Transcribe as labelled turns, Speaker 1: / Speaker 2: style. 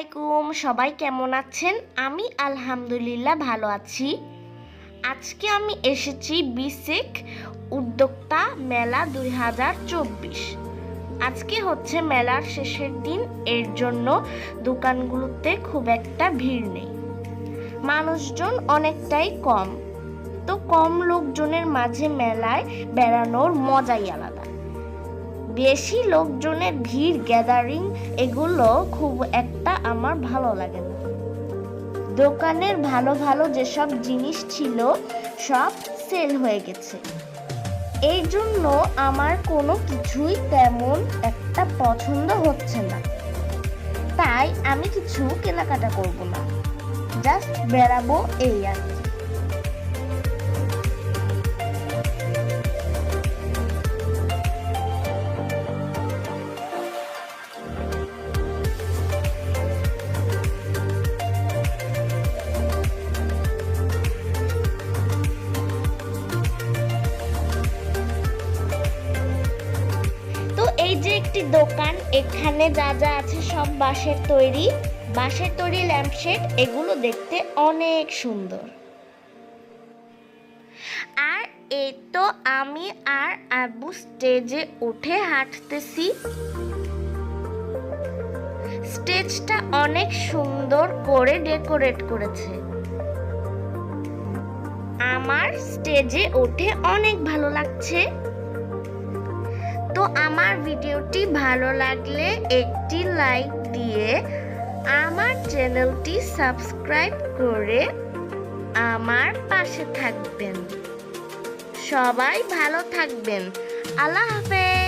Speaker 1: আলাইকুম, সবাই কেমন আছেন? আমি আলহামদুলিল্লাহ ভালো আছি। আজকে আমি এসেছি বিসেক উদ্যোক্তা মেলা দুই হাজার চব্বিশ। আজকে হচ্ছে মেলার শেষের দিন, এর জন্য দোকানগুলোতে খুব একটা ভিড় নেই। মানুষজন অনেকটাই কম। তো কম লোকজনের মাঝে মেলায় বেড়ানোর মজাই আলাদা। বেশি লোকজনের ভিড় গ্যাদারিং, এগুলো খুব একটা আমার ভালো লাগে না। দোকানের ভালো ভালো যেসব জিনিস ছিল, সব সেল হয়ে গেছে। এই জন্য আমার কোনো কিছুই তেমন একটা পছন্দ হচ্ছে না। তাই আমি কিছু কেনাকাটা করব না। জাস্ট বেড়াবো এই আর কি। যে একটি দোকান, এখানে যা যা আছে সব বাঁশের তৈরি। বাঁশের তৈরি ল্যাম্পশেড এগুলো দেখতে অনেক সুন্দর। আর এই তো আমি আর আবু স্টেজে উঠে হাঁটতেছি। স্টেজটা অনেক সুন্দর করে ডেকোরেট করেছে। আমার স্টেজে উঠে অনেক ভালো লাগছে। তো আমার ভিডিওটি ভালো লাগলে একটি লাইক দিয়ে আমার চ্যানেলটি সাবস্ক্রাইব করে আমার পাশে থাকবেন। সবাই ভালো থাকবেন। আল্লাহ হাফেজ।